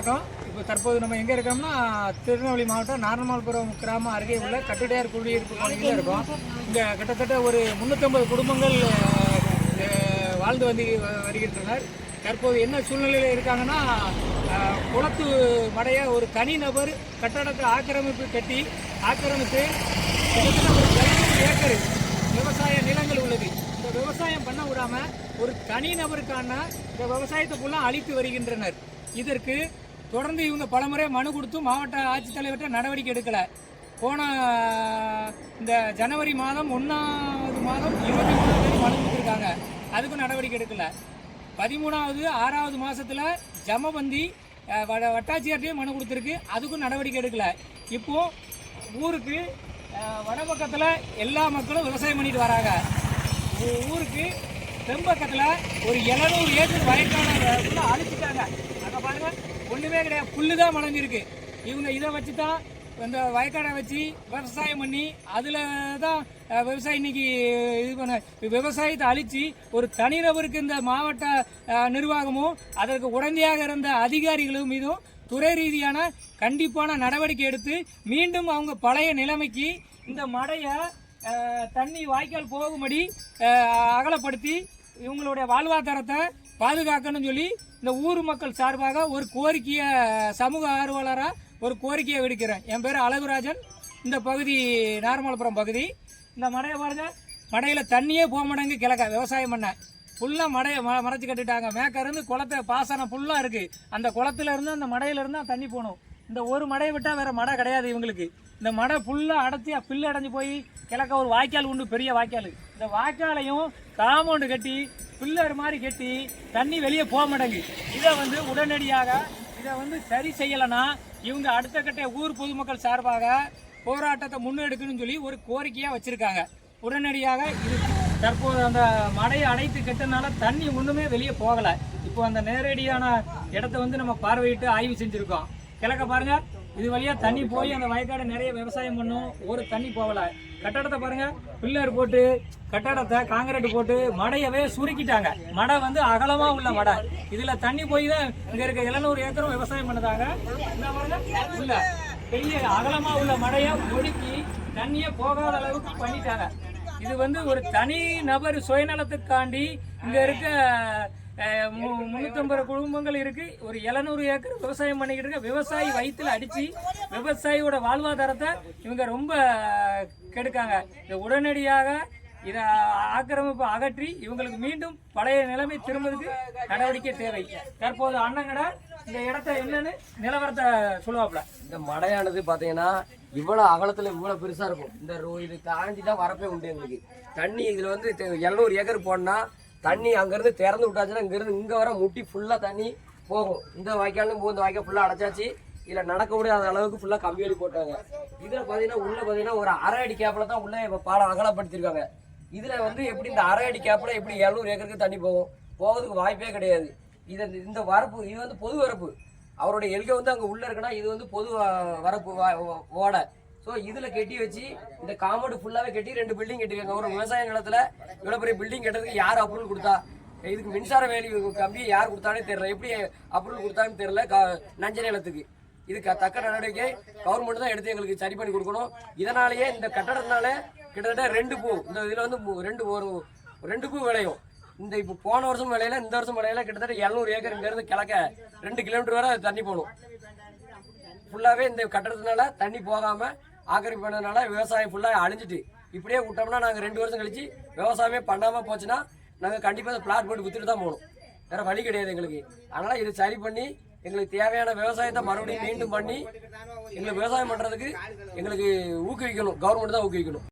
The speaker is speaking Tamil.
வணக்கம். இப்போ தற்போது நம்ம எங்கே இருக்கோம்னா திருநெல்வேலி மாவட்டம் நார்மல்புரம் கிராமம் அருகே உள்ள கட்டுடையார் குடியிருப்பு பகுதியில் இருக்கோம். இங்கே கிட்டத்தட்ட ஒரு முந்நூற்றம்பது குடும்பங்கள் வாழ்ந்து வந்து வருகின்றனர் தற்போது என்ன சூழ்நிலையில் இருக்காங்கன்னா குளத்து மடைய ஒரு தனி நபர் கட்டடத்தை ஆக்கிரமிப்பு கட்டி ஆக்கிரமித்து கிட்டத்தட்ட ஒரு 700 ஏக்கர் விவசாய நிலங்கள் உள்ளது. இந்த விவசாயம் பண்ண விடாமல் ஒரு தனி நபருக்கான இந்த விவசாயத்தை ஃபுல்லாக அழித்து வருகின்றனர். இதற்கு தொடர்ந்து இவங்க பலமுறை மனு கொடுத்து மாவட்ட ஆட்சித்தலைவர்கிட்ட நடவடிக்கை எடுக்கல. போன இந்த ஜனவரி மாதம் ஒன்றாவது மாதம் இருபத்தி மூணாவது தேதி மனு கொடுத்துருக்காங்க. அதுக்கும் நடவடிக்கை எடுக்கல. பதிமூணாவது ஆறாவது மாதத்தில் ஜமபந்தி வட்டாட்சியர்கிட்டையும் வட- மனு கொடுத்துருக்கு. அதுக்கும் நடவடிக்கை எடுக்கல. இப்போ ஊருக்கு வடபக்கத்தில் எல்லா மக்களும் விவசாயம் பண்ணிட்டு வராங்க. ஊருக்கு தென்பக்கத்தில் ஒரு 700 ஏக்கர் வயக்கான அழிச்சிட்டாங்க. ஒன்றுமே கிடையாது. புல்லு தான் மலைஞ்சிருக்கு இவங்க இதை வச்சு தான் இந்த வயக்காடை வச்சு விவசாயம் பண்ணி அதில் தான் விவசாயி இன்னைக்கு இது பண்ண விவசாயத்தை அழித்து ஒரு தனிநபருக்கு இந்த மாவட்ட நிர்வாகமும் அதற்கு உடந்தையாக இருந்த அதிகாரிகளும் மீதும் துறை ரீதியான கண்டிப்பான நடவடிக்கை எடுத்து மீண்டும் அவங்க பழைய நிலைமைக்கு இந்த மடையை தண்ணி வாய்க்கால் போகும்படி அகலப்படுத்தி இவங்களுடைய வாழ்வாதாரத்தை பாதுகாக்கணும்னு சொல்லி இந்த ஊர் மக்கள் சார்பாக ஒரு கோரிக்கையை சமூக ஆர்வலராக ஒரு கோரிக்கையை விடுக்கிறேன். என் பேர் அழகுராஜன். இந்த பகுதி நார்மலபுரம் பகுதி. இந்த மடையை பாருங்க மடையில் தண்ணியே போக மாட்டேங்கு கிழக்க. விவசாயம் பண்ண. ஃபுல்லாக மடையை ம மறைச்சி கட்டிட்டாங்க. மேக்கருந்து குளத்தை பாசனம் ஃபுல்லாக இருக்குது அந்த குளத்துலேருந்து அந்த மடையிலேருந்து தான் தண்ணி போகணும். இந்த ஒரு மடையை விட்டால் வேறு மடை கிடையாது இவங்களுக்கு. இந்த மடை ஃபுல்லாக அடைச்சி பில்லு அடைஞ்சு போய் கிழக்க ஒரு வாய்க்கால் உண்டு பெரிய வாய்க்கால். இந்த வாய்க்காலையும் காம்பவுண்டு கட்டி பில்லர் மாதிரி கட்டி தண்ணி வெளியே போக மாட்டேங்குது. இதை வந்து உடனடியாக இதை வந்து சரி செய்யலைன்னா இவங்க அடுத்த கட்ட ஊர் பொதுமக்கள் சார்பாக போராட்டத்தை முன்னெடுக்கணும்னு சொல்லி ஒரு கோரிக்கையாக வச்சுருக்காங்க. உடனடியாக இது தற்போது அந்த மடையை அடைத்து கட்டினால தண்ணி ஒன்றுமே வெளியே போகலை. இப்போ அந்த நேரடியான இடத்த வந்து நம்ம பார்வையிட்டு ஆய்வு செஞ்சுருக்கோம். கிழக்க பாருங்கள் இது வழியாக தண்ணி போய் அந்த வயக்காடு நிறைய விவசாயம் பண்ணும். ஒரு தண்ணி போகலை. கட்டடத்தை பாருங்க. பில்லர் போட்டு கட்டடத்தை காங்கிரீட் போட்டு மடையவே சுருக்கிட்டாங்க. மடை வந்து அகலமா உள்ள மடை. இதுல தண்ணி போய் தான் இங்க இருக்க 700 ஏக்கரும் விவசாயம் பண்ணதாங்க. இல்ல பெரிய அகலமா உள்ள மடையை ஒடுக்கி தண்ணியே போகாத அளவுக்கு பண்ணிட்டாங்க. இது வந்து ஒரு தனி நபர் சுயநலத்துக்காண்டி இங்க இருக்க அஹ், மு- குடும்பங்கள் இருக்கு. ஒரு 700 ஏக்கர் விவசாயம் பண்ணிக்கிட்டு இருக்க. விவசாயி வயிற்றுல அடித்து விவசாயியோட வாழ்வாதாரத்தை இவங்க ரொம்ப கெடுக்காங்க. இதை உடனடியாக இதை ஆக்கிரமிப்பு அகற்றி இவங்களுக்கு மீண்டும் பழைய நிலைமை திரும்புறதுக்கு நடவடிக்கை தேவை. தற்போது அண்ணங்கடா இந்த இடத்த என்னன்னு நிலவரத்தை சொல்லுவாப்ல இந்த மடையானது பார்த்தீங்கன்னா இவ்வளோ அகலத்தில் இவ்வளோ பெருசாக இருக்கும். இந்த ரோ- இது தாண்டி தான் வரப்பே உண்டு எங்களுக்கு. தண்ணி இதில் வந்து எழுநூறு ஏக்கர் போனா தண்ணி அங்கேருந்து திறந்து விட்டாச்சுன்னா இங்கேருந்து இங்கே வர முட்டி ஃபுல்லாக தண்ணி போகும். இந்த வாய்க்காலும் போகும் இந்த வாய்க்கால் ஃபுல்லாக அடைச்சாச்சு. இல்லை நடக்க முடியாத அளவுக்கு ஃபுல்லாக கம்பியடி போட்டாங்க. இதில் பார்த்தீங்கன்னா உள்ளே பார்த்தீங்கன்னா ஒரு அரை அடி கேப்பில் தான் உள்ளே இப்போ பாலம் அகலப்படுத்திருக்காங்க. இதில் வந்து எப்படி இந்த அரை அடி கேப்பில் எப்படி எழுநூறு ஏக்கருக்கு தண்ணி போகும்? போகிறதுக்கு வாய்ப்பே கிடையாது. இது இந்த வரப்பு இது வந்து பொது வரப்பு. அவருடைய எல்கை வந்து அங்கே உள்ளே இருக்குன்னா இது வந்து பொது வரப்பு ஓடை. ஸோ இதில் கட்டி வச்சு இந்த காம்பவுண்டு ஃபுல்லாகவே கட்டி ரெண்டு பில்டிங் கட்டிருக்காங்க ஒரு விவசாய நிலத்தில் இவ்வளோ பெரிய பில்டிங் கட்டுறதுக்கு யார் அப்ரூவல் கொடுத்தா? இதுக்கு மின்சார வேலி கம்பி யார் கொடுத்தானே தெரியல. எப்படி அப்ரூவல் கொடுத்தான்னு தெரியல க- நஞ்ச நிலத்துக்கு. இதுக்கு தக்க நடவடிக்கை கவர்மெண்ட் தான் எடுத்து எங்களுக்கு சரி பண்ணி கொடுக்கணும். இதனாலேயே இந்த கட்டடத்தினால கிட்டத்தட்ட ரெண்டு பூ இந்த இதில் வந்து ரெண்டு ஒரு ரெண்டு பூ விளையும். இந்த இப்போ போன வருஷம் விளையில இந்த வருஷம் விளையில கிட்டத்தட்ட எழுநூறு ஏக்கர் இங்கேருந்து கிழக்க ரெண்டு கிலோமீட்டர் வரை தண்ணி போகணும் ஃபுல்லாகவே இந்த கட்டடத்தினால தண்ணி போகாமல் ஆக்கிரமிப்பு பண்ணதுனால விவசாயம் ஃபுல்லாக அழிஞ்சிட்டு. இப்படியே விட்டோம்னா நாங்கள் ரெண்டு வருஷம் கழிச்சு விவசாயமே பண்ணாமல் போச்சுன்னா நாங்கள் கண்டிப்பாக பிளாட் போட்டு விற்றுட்டு தான் போகணும். வேறு வழி கிடையாது எங்களுக்கு. அதனால் இது சரி பண்ணி எங்களுக்கு தேவையான விவசாயத்தை மறுபடியும் மீண்டும் பண்ணி எங்களுக்கு விவசாயம் பண்ணுறதுக்கு எங்களுக்கு ஊக்குவிக்கணும். கவர்மெண்ட் தான் ஊக்குவிக்கணும்.